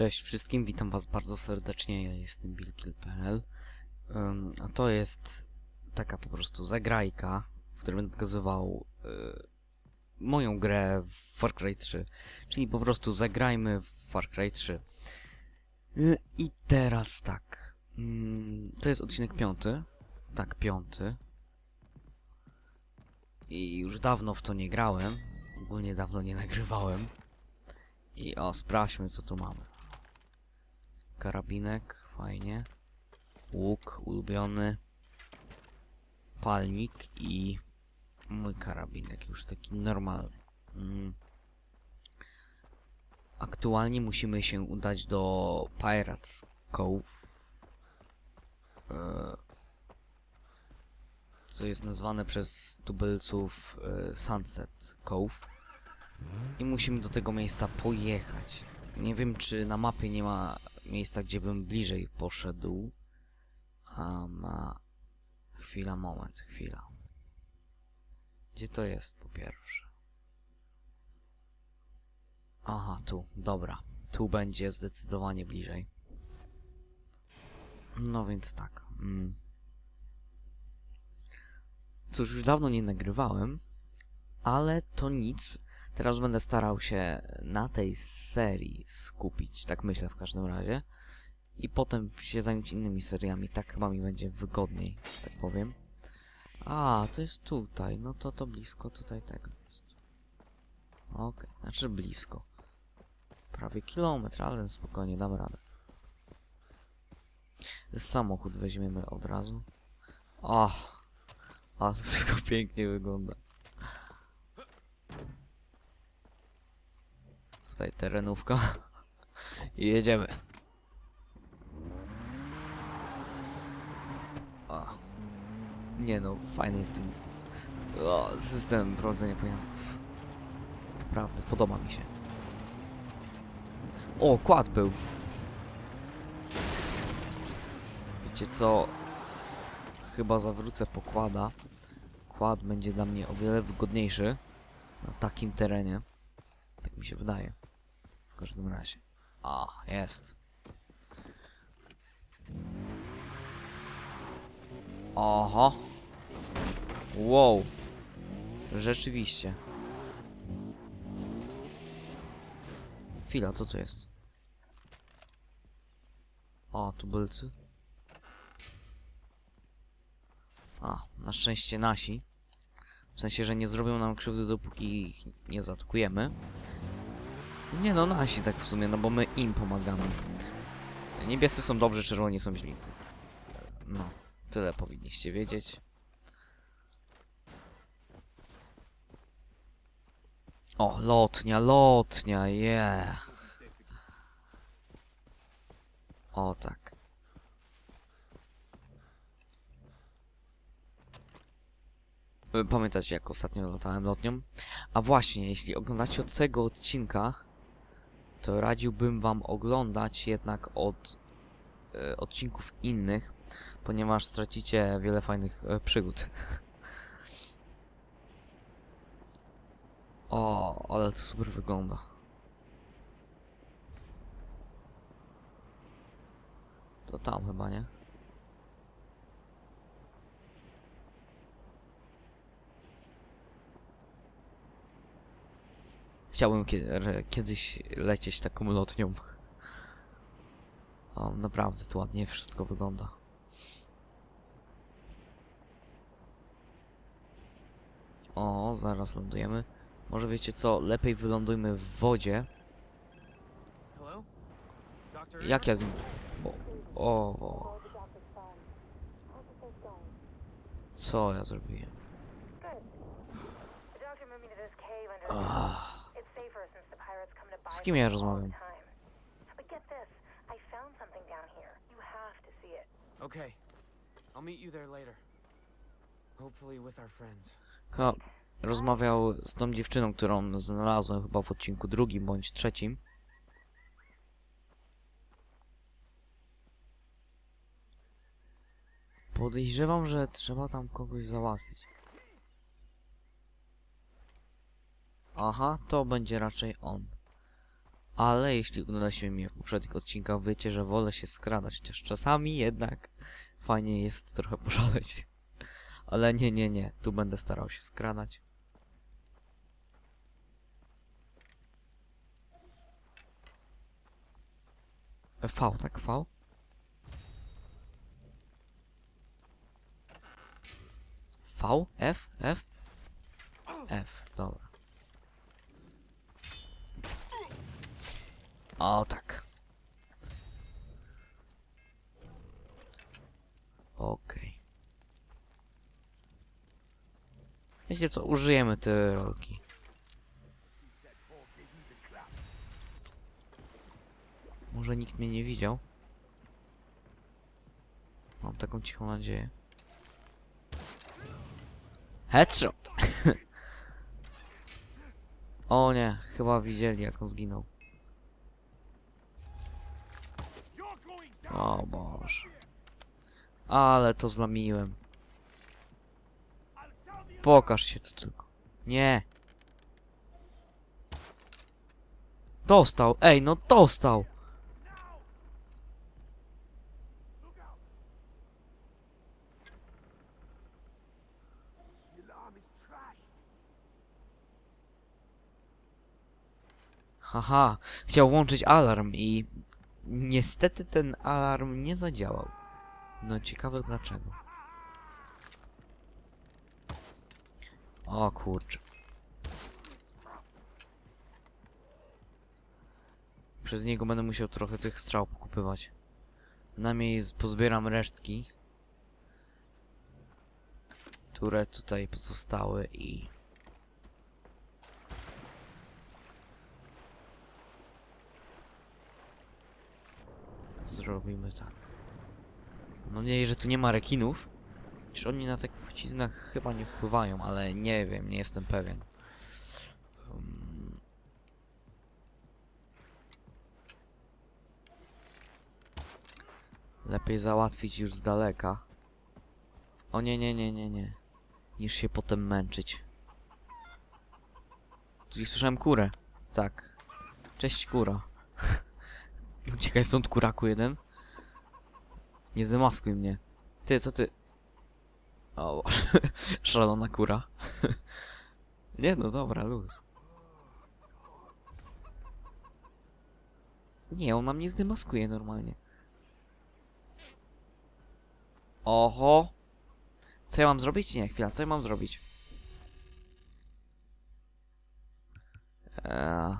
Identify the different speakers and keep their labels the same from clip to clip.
Speaker 1: Cześć wszystkim, witam was bardzo serdecznie, ja jestem billkill.pl Ym, A to jest taka po prostu zagrajka, w której będę pokazywał y, moją grę w Far Cry 3 Czyli po prostu zagrajmy w Far Cry 3 Y, I teraz tak, to jest odcinek piąty, tak piąty. I już dawno w to nie grałem, ogólnie dawno nie nagrywałem. I o, sprawdźmy co tu mamy. Karabinek, fajnie. Łuk, ulubiony. Palnik i mój karabinek, już taki normalny. Mm. Aktualnie musimy się udać do Pirates Cove. e, Co jest nazwane przez tubylców e, Sunset Cove. I musimy do tego miejsca pojechać. Nie wiem, czy na mapie nie ma miejsca, gdzie bym bliżej poszedł. A ma... Chwila, moment, chwila. Gdzie to jest po pierwsze? Aha, tu, dobra. Tu będzie zdecydowanie bliżej. No więc tak. Mm. Cóż, już dawno nie nagrywałem, ale to nic. Teraz będę starał się na tej serii skupić, tak myślę w każdym razie. I potem się zająć innymi seriami, tak chyba mi będzie wygodniej, tak powiem. A, to jest tutaj, no to to blisko tutaj tego jest. Okej, znaczy blisko. Prawie kilometr, ale spokojnie, damy radę. Samochód weźmiemy od razu. Och, a to wszystko pięknie wygląda. Tutaj terenówka. I jedziemy. O. Nie no, fajny jest ten o, system prowadzenia pojazdów. Naprawdę, podoba mi się. O, kład był. Wiecie co? Chyba zawrócę pokłada. Kład będzie dla mnie o wiele wygodniejszy na takim terenie. Tak mi się wydaje. Każdym razie. A, jest. Oho. Wow. Rzeczywiście. Chwila, co tu jest? O, tubylcy. A, na szczęście nasi. W sensie, że nie zrobią nam krzywdy, dopóki ich nie zaatakujemy. Nie no, nasi tak w sumie, no bo my im pomagamy. Niebiescy są dobrzy, czerwoni są źli. No, tyle powinniście wiedzieć. O, lotnia, lotnia, yeah. O, tak. Pamiętacie, jak ostatnio latałem lotnią? A właśnie, jeśli oglądacie od tego odcinka, to radziłbym wam oglądać jednak od e, odcinków innych, ponieważ stracicie wiele fajnych e, przygód. o, ale to super wygląda. To tam chyba, nie? Chciałbym kiedyś lecieć taką lotnią. O, naprawdę to ładnie wszystko wygląda. O, zaraz lądujemy. Może wiecie co, lepiej wylądujmy w wodzie. Jak ja z nim... O, o, co ja zrobiłem?
Speaker 2: Good.
Speaker 1: Z kim ja rozmawiam?
Speaker 3: Okay. I'll meet you there later. Hopefully with our friends.
Speaker 1: Chyba rozmawiał z tą dziewczyną, którą znalazłem chyba w odcinku drugim bądź trzecim. Podejrzewam, że trzeba tam kogoś załatwić. Aha, to będzie raczej on. Ale jeśli oglądaliście mnie w poprzednich odcinkach, wiecie, że wolę się skradać, chociaż czasami jednak fajnie jest trochę poszaleć. Ale nie, nie, nie, tu będę starał się skradać. V, tak V? V? F? F? F, dobra. O, tak. Okej. Wiecie co, użyjemy te rolki. Może nikt mnie nie widział. Mam taką cichą nadzieję. Headshot! o nie, chyba widzieli jak on zginął. O Boże. Ale to zlamiłem. Pokaż się tu tylko. Nie. Dostał, ej, no dostał. Haha, chciał włączyć alarm i niestety ten alarm nie zadziałał. No ciekawe dlaczego. O kurczę. Przez niego będę musiał trochę tych strzał pokupywać. Przynajmniej z- pozbieram resztki. Które tutaj pozostały i... Zrobimy tak. Mam nadzieję, że tu nie ma rekinów. Czy oni na tych płciznach chyba nie wpływają, ale nie wiem, nie jestem pewien. Um, Lepiej załatwić już z daleka. O nie, nie, nie, nie, nie. Niż się potem męczyć. Tu słyszałem kurę. Tak. Cześć kura. Uciekaj stąd kuraku jeden. Nie zamaskuj mnie. Ty, co ty? O, szalona kura. Nie no, dobra, luz. Nie, ona mnie zdemaskuje normalnie. Oho. Co ja mam zrobić? Nie, chwila, co ja mam zrobić? Eee,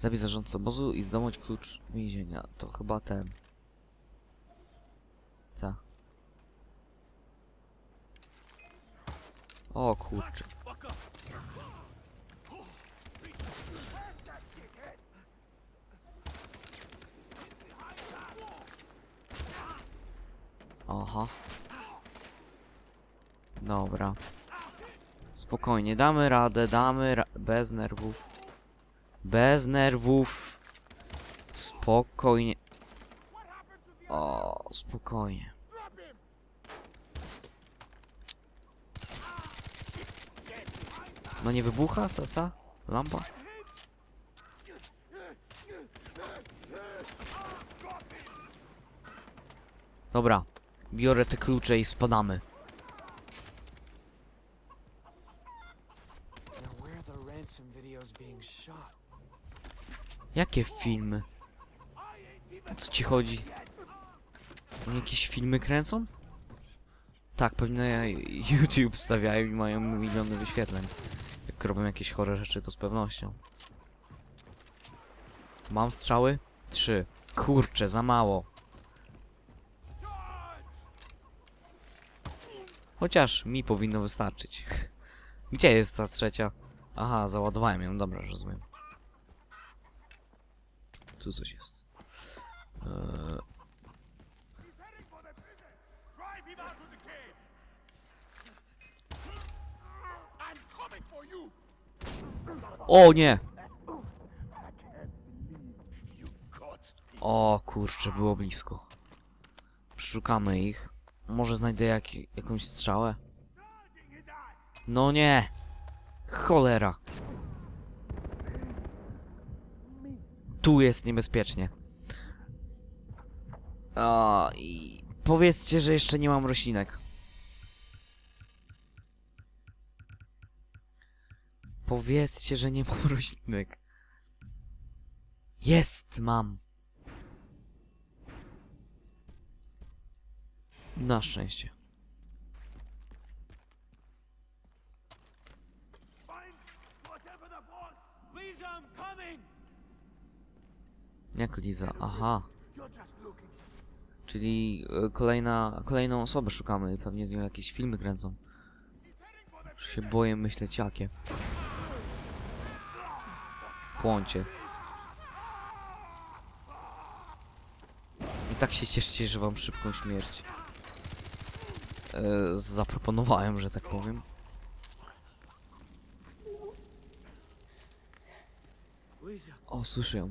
Speaker 1: zabij zarządcę obozu i zdobyć klucz więzienia. To chyba ten. Ta. O kurczę. Aha. Dobra. Spokojnie, damy radę, damy ra bez nerwów. Bez nerwów. Spokojnie. O, spokojnie. No nie wybucha? Co, co? Lampa? Dobra. Biorę te klucze i spadamy. Jakie filmy? O co ci chodzi? Oni jakieś filmy kręcą? Tak, pewnie YouTube wstawiają i mają miliony wyświetleń. Jak robią jakieś chore rzeczy, to z pewnością. Mam strzały? Trzy. Kurczę, za mało. Chociaż mi powinno wystarczyć. Gdzie jest ta trzecia? Aha, załadowałem ją, dobra, rozumiem. Tu coś jest. Eee! O nie! O kurczę, było blisko. Przeszukamy ich. Może znajdę jak, jakąś strzałę? No nie! Cholera! Tu jest niebezpiecznie. O, i powiedzcie, że jeszcze nie mam roślinek. Powiedzcie, że nie mam roślinek. Jest, mam. Na szczęście.
Speaker 4: Find whatever the boss.
Speaker 3: Lisa, I'm coming!
Speaker 1: Jak Liza? Aha. Czyli e, kolejna, kolejną osobę szukamy. Pewnie z nią jakieś filmy kręcą. Już się boję myśleć jakie. W płącie. I tak się cieszcie, że wam szybką śmierć. E, zaproponowałem, że tak powiem. O, słyszę ją.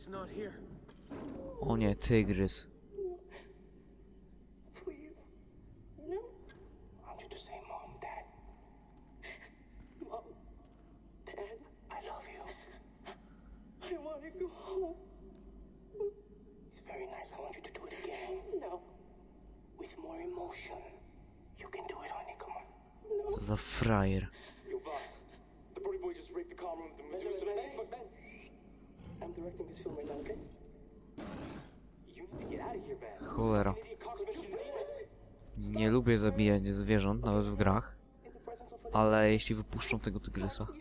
Speaker 5: honey. Come on.
Speaker 1: Co za frajer. Cholera. Nie lubię zabijać zwierząt, nawet w grach. Ale jeśli wypuszczą tego tygrysa.
Speaker 5: you.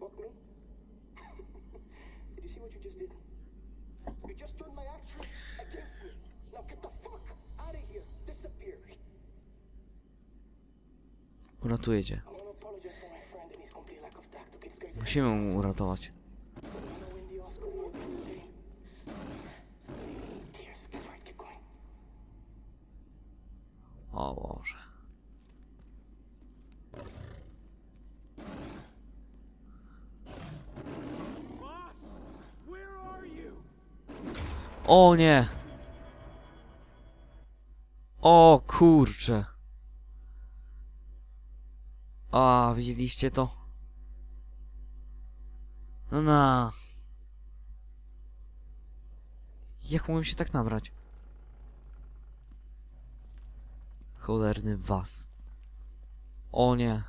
Speaker 5: Fuck me. did you see what you just did? You just turned my actress against me. Now get the fuck out of here. Disappear.
Speaker 1: Uratuję cię.
Speaker 5: I want to apologize for my friend and his complete lack of tact. Okay, this guy's a
Speaker 1: Musimy mu uratować.
Speaker 5: I want to win the Oscar for this, okay? Tears. That's right. Keep going.
Speaker 1: O Boże. O nie! O kurcze. A, widzieliście to? No na. Jak mogłem się tak nabrać? Cholerny was. O nie.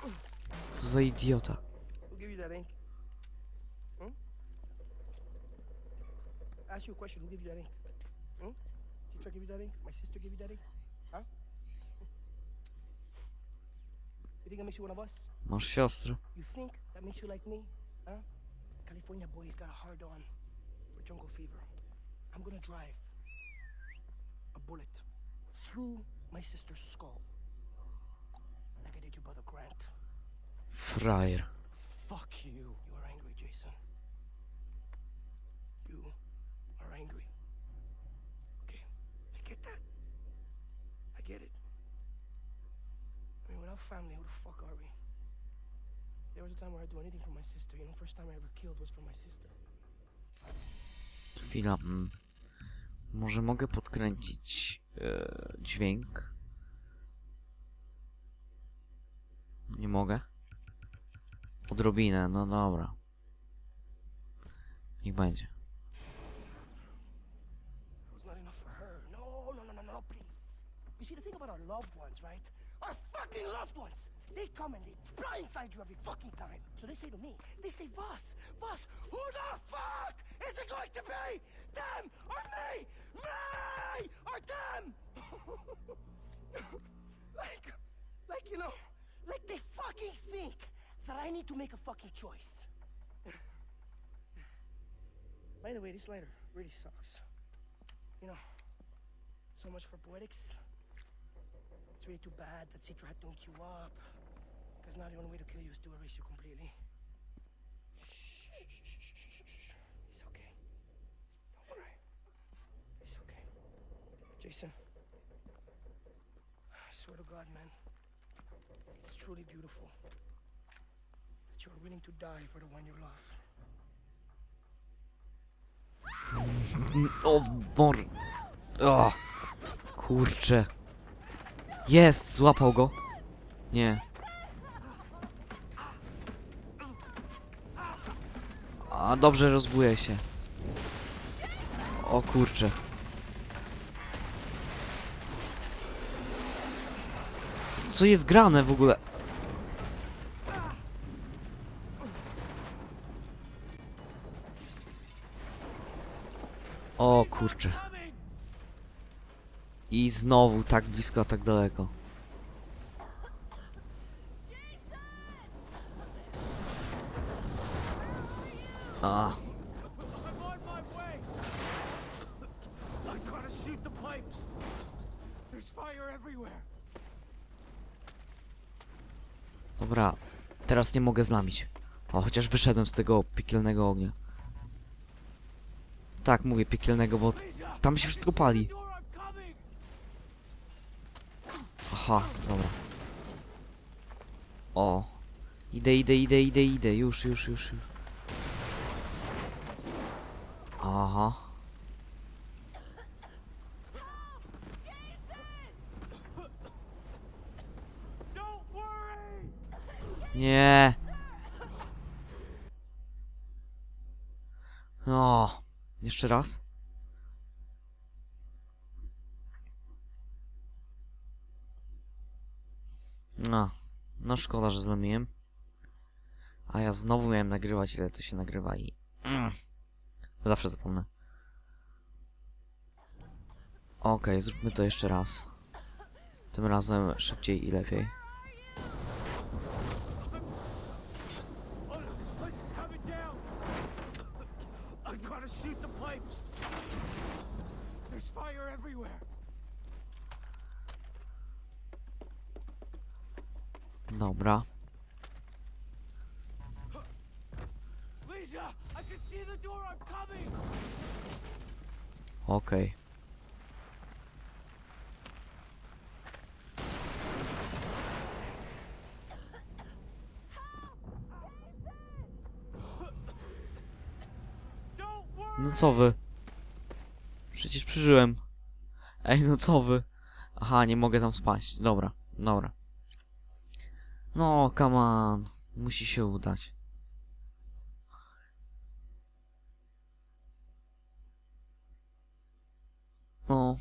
Speaker 1: Co za idiota.
Speaker 5: Hmm? Ask you a question. Who gave you that ink? Hmm? Teacher gave you that ink? My sister gave you that ink? Huh? You think that makes you one of us?
Speaker 1: Masz siostrę.
Speaker 5: You think that makes you like me? Huh? California boy's got a hard on for jungle fever. I'm gonna drive a bullet through my sister's skull. Like I did your brother Grant.
Speaker 1: Frajer.
Speaker 3: Fuck you.
Speaker 5: You are angry, Jason. You are angry. Okay, I get that. I get it. I mean, without family, who the fuck are we? There was a time where I'd do anything for my sister. You know, first time I ever killed was for my sister.
Speaker 1: Chwila. Mm. Może mogę podkręcić e, dźwięk? Nie mogę? Odrobinę, no dobra. Niech będzie.
Speaker 5: No, no, no, our loved ones! They come and they blindside you every fucking time. So they say to me, they say, Voss, Voss, who the fuck is it going to be? Them or me? Me or them? like, like, you know, like they fucking think that I need to make a fucking choice. By the way, this lighter really sucks. You know, so much for poetics. It's really too bad that Citra had to hook you up. If not, the only way to kill you is to erase you completely. Shh, shh, shh, shh. It's okay. Don't cry. It's okay. Jason, I swear to God, man, it's truly beautiful that you're willing to die for the one you love.
Speaker 1: O, mor... O, kurczę. Jest, złapał go. Nie. A, dobrze, rozbuje się. O kurczę. Co jest grane w ogóle? O kurczę. I znowu tak blisko, tak daleko. A,
Speaker 3: I'm on my way! I gotta shoot the pipes! There's fire everywhere!
Speaker 1: dobra. Teraz nie mogę znamić. O, chociaż wyszedłem z tego piekielnego ognia. Tak, mówię piekielnego, bo tam się wszystko pali. Aha, dobra. O. Idę, idę, idę, idę, idę. Już, już. już. Aha. Nie. No. Jeszcze raz. No. No szkoda, że zlamiłem. A ja znowu miałem nagrywać, ile to się nagrywa i... Mm. Zawsze zapomnę. Okej, zróbmy to jeszcze raz. Tym razem szybciej i lepiej.
Speaker 3: Oh no, this place is coming down! I gotta shoot the pipes! There's fire everywhere!
Speaker 1: Dobra.
Speaker 3: Lisa! I can see the door, I'm coming!
Speaker 1: Okej.
Speaker 3: Worry!
Speaker 1: No co wy? Przecież przeżyłem. Ej, no co wy? Aha, nie mogę tam spaść. Dobra, dobra. No, come on. Musi się udać. No.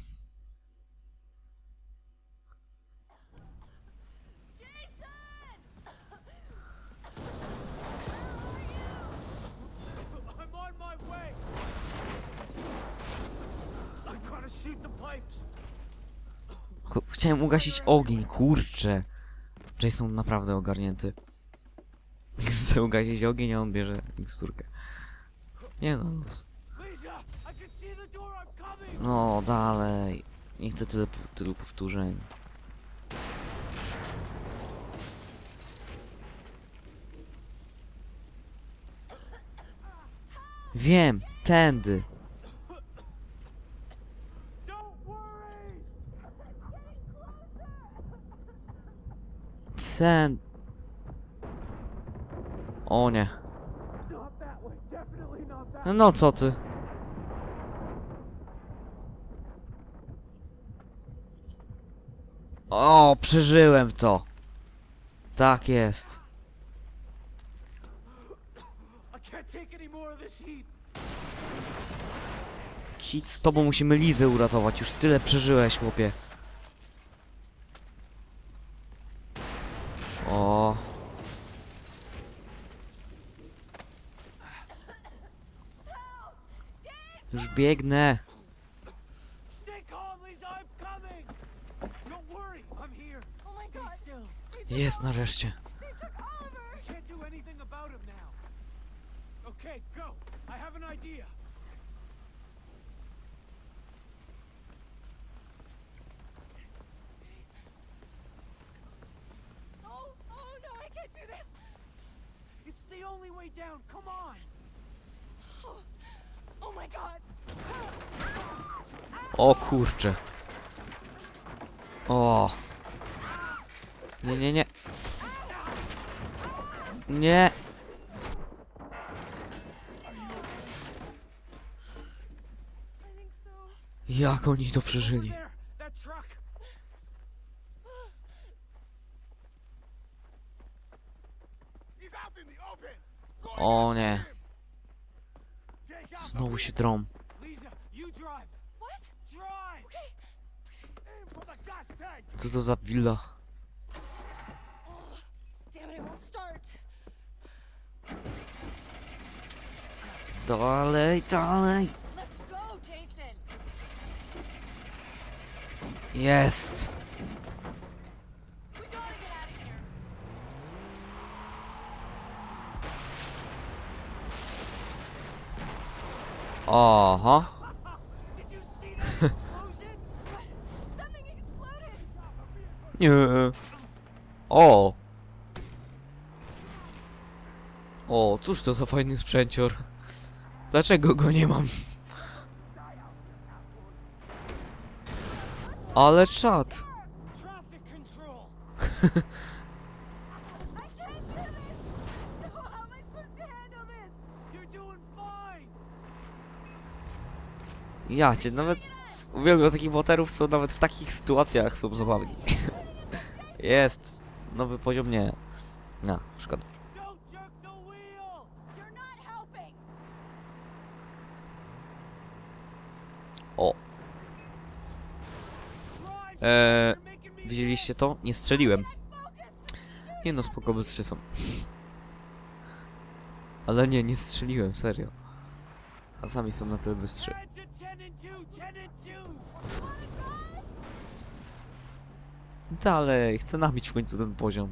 Speaker 1: Chciałem ugasić ogień, kurczę. Jason naprawdę ogarnięty. Chce ugasić ogień, a on bierze miksturkę. Nie no. No, dalej. Nie chcę tyle, tylu powtórzeń. Wiem, tędy. Ten. O nie. No co ty? O, przeżyłem to. Tak jest. Kit, z tobą musimy Lizę uratować. Już tyle przeżyłeś, chłopie. O. Już biegnę.
Speaker 3: Stay calm, Lisa, I'm coming! Don't worry, I'm here.
Speaker 2: Oh my
Speaker 3: Stay
Speaker 2: God.
Speaker 3: still.
Speaker 1: Jest nareszcie.
Speaker 2: They took Oliver!
Speaker 3: I can't do anything about him now. Okay, go. I have an idea.
Speaker 2: Oh, oh no, I can't
Speaker 3: only way down. Come on.
Speaker 5: Oh my god!
Speaker 1: O kurcze. O. Nie, nie, nie. Nie.
Speaker 5: I think so.
Speaker 1: Jak oni to przeżyli? O nie. Znowu się
Speaker 4: tank.
Speaker 1: Co to za willa? Dalej, dalej.
Speaker 5: Let's go, Jason.
Speaker 1: Jest.
Speaker 5: We gotta get out of here.
Speaker 1: Aha.
Speaker 3: Did you see that explosion?
Speaker 5: Something exploded.
Speaker 1: Nie. O. O, cóż to za fajny sprzęcior. Dlaczego go nie mam? Ale czad.
Speaker 3: Traffic control.
Speaker 5: I can't do this. No, how am I supposed to handle this?
Speaker 3: You're doing fine.
Speaker 1: Ja cię nawet uwielbiam takich boterów, co nawet w takich sytuacjach są zabawni. Jest. Nowy poziom nie. No, szkoda. Eee, widzieliście to? Nie strzeliłem. Nie no, spoko, bystrzy są. Ale nie, nie strzeliłem, serio. A sami są na tyle bystrzy.
Speaker 3: Head to 10 and 2, 10 and 2.
Speaker 1: Dalej, chcę nabić w końcu ten poziom.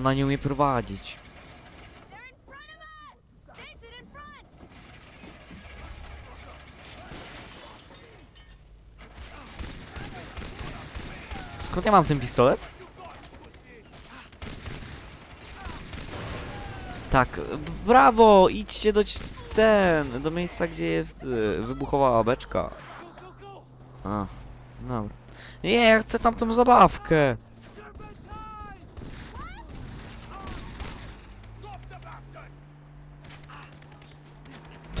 Speaker 1: Ona nie umie prowadzić. Skąd ja mam ten pistolet? Tak, brawo! Idźcie do ten, do miejsca, gdzie jest y, wybuchowa beczka. A, dobra. Nie, ja chcę tam tą zabawkę.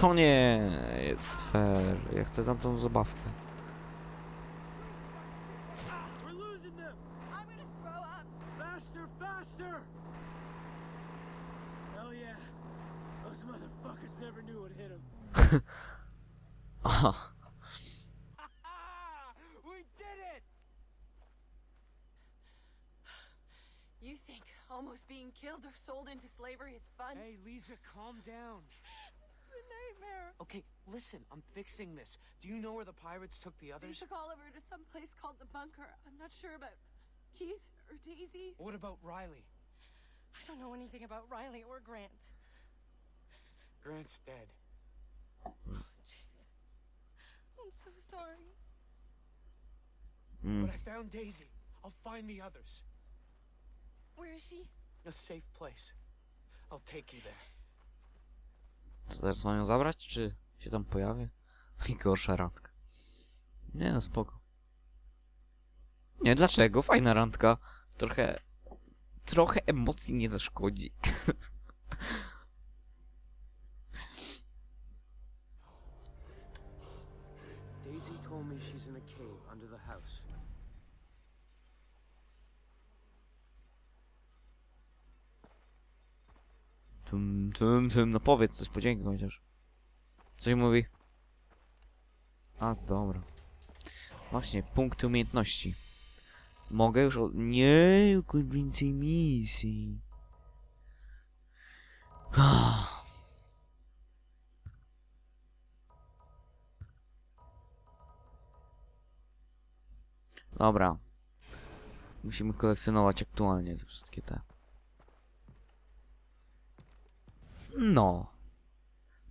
Speaker 1: To nie jest fair. Ja chcę tam tą zabawkę. Aha.
Speaker 5: You think almost being killed or sold into slavery is fun?
Speaker 3: Hey, Lisa, calm down.
Speaker 5: This is a nightmare.
Speaker 3: Okay, listen, I'm fixing this. Do you know where the pirates took the others?
Speaker 5: They
Speaker 3: others?
Speaker 5: took Oliver to some place called the bunker. I'm not sure about Keith or Daisy.
Speaker 3: What about Riley?
Speaker 5: I don't know anything about Riley or Grant.
Speaker 3: Grant's dead.
Speaker 5: Oh, Jason, I'm so sorry.
Speaker 1: Mm.
Speaker 3: But I found Daisy. I'll find the others.
Speaker 5: Where is she?
Speaker 3: A safe place. I'll take you there.
Speaker 1: Co teraz mam ją zabrać, czy się tam pojawię? Najgorsza randka. Nie no, spoko. Nie, dlaczego? Fajna randka. Trochę... Trochę emocji nie zaszkodzi.
Speaker 3: Daisy told me she's in a cave under the house.
Speaker 1: Tum, tum, tum. No powiedz coś, podziękuj chociaż. Coś mówi? A, dobra. Właśnie, punkty umiejętności. Mogę już... O... Nie, ukończ więcej misji. Dobra. Musimy kolekcjonować aktualnie te wszystkie te. No.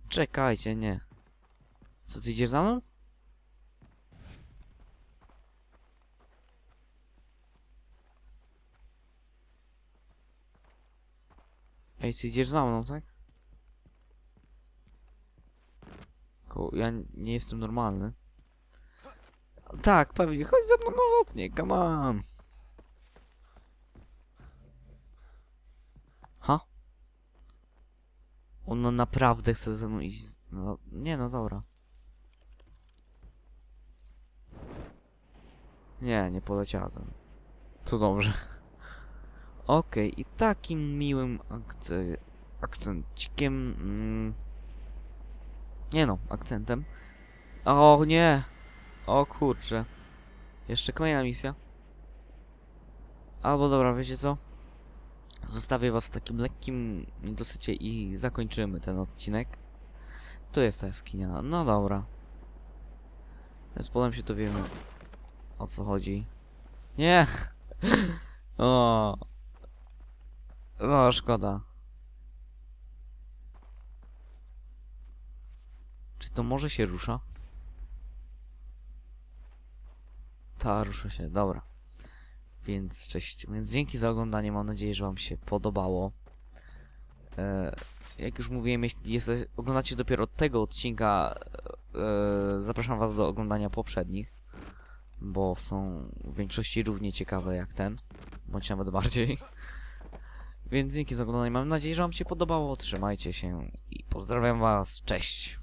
Speaker 1: Czekajcie, nie. Co, ty idziesz za mną? Ej, ty idziesz za mną, tak? Ko ja nie jestem normalny. Tak, pewnie, chodź ze mną na lotnie, come on. Ona naprawdę chce ze mną iść. No, nie, no dobra. Nie, nie poleciała ze mną. To dobrze. Okej, i takim miłym akce-. Mm, nie no, akcentem. O nie! O kurczę. Jeszcze kolejna misja. Albo dobra, wiecie co? Zostawię was w takim lekkim niedosycie i zakończymy ten odcinek. Tu jest ta jaskinia. No dobra. Więc potem się dowiemy o co chodzi. Nie! O. No, szkoda. Czy to może się rusza? Ta, rusza się, dobra. Więc cześć. Więc dzięki za oglądanie, mam nadzieję, że wam się podobało. E, jak już mówiłem, jeśli oglądacie dopiero tego odcinka, e, zapraszam was do oglądania poprzednich, bo są w większości równie ciekawe jak ten, bądź nawet bardziej. Więc dzięki za oglądanie, mam nadzieję, że wam się podobało, trzymajcie się i pozdrawiam was, cześć!